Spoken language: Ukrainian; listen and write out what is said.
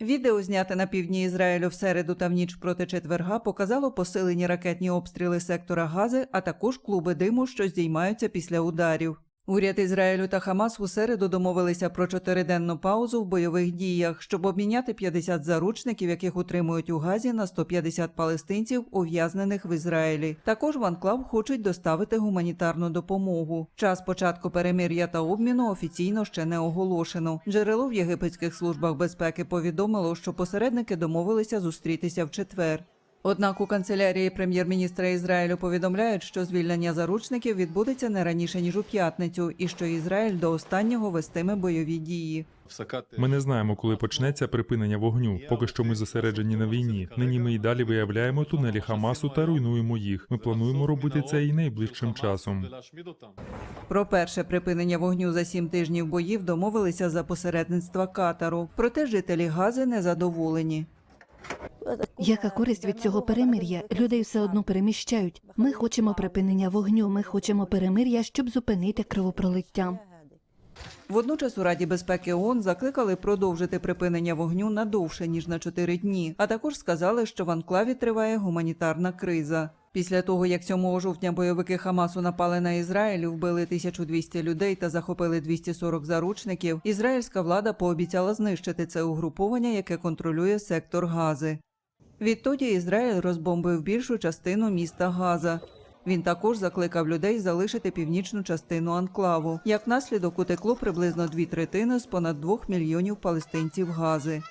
Відео, зняте на півдні Ізраїлю в середу та в ніч проти четверга, показало посилені ракетні обстріли сектора Гази, а також клуби диму, що здіймаються після ударів. Уряд Ізраїлю та Хамас у середу домовилися про чотириденну паузу в бойових діях, щоб обміняти 50 заручників, яких утримують у Газі, на 150 палестинців, ув'язнених в Ізраїлі. Також в анклав хочуть доставити гуманітарну допомогу. Час початку перемир'я та обміну офіційно ще не оголошено. Джерело в єгипетських службах безпеки повідомило, що посередники домовилися зустрітися в четвер. Однак у канцелярії прем'єр-міністра Ізраїлю повідомляють, що звільнення заручників відбудеться не раніше ніж у п'ятницю, і що Ізраїль до останнього вестиме бойові дії. Ми не знаємо, коли почнеться припинення вогню. Поки що ми зосереджені на війні. Нині ми й далі виявляємо тунелі Хамасу та руйнуємо їх. Ми плануємо робити це і найближчим часом. Про перше припинення вогню за сім тижнів боїв домовилися за посередництва Катару. Проте жителі Гази незадоволені. Яка користь від цього перемир'я? Людей все одно переміщають. Ми хочемо припинення вогню. Ми хочемо перемир'я, щоб зупинити кровопролиття. Водночас у Раді безпеки ООН закликали продовжити припинення вогню на довше ніж на чотири дні, а також сказали, що в анклаві триває гуманітарна криза. Після того, як 7 жовтня бойовики Хамасу напали на Ізраїль, вбили 1200 людей та захопили 240 заручників, ізраїльська влада пообіцяла знищити це угруповання, яке контролює сектор Гази. Відтоді Ізраїль розбомбив більшу частину міста Газа. Він також закликав людей залишити північну частину анклаву. Як наслідок утекло приблизно дві третини з понад двох мільйонів палестинців Гази.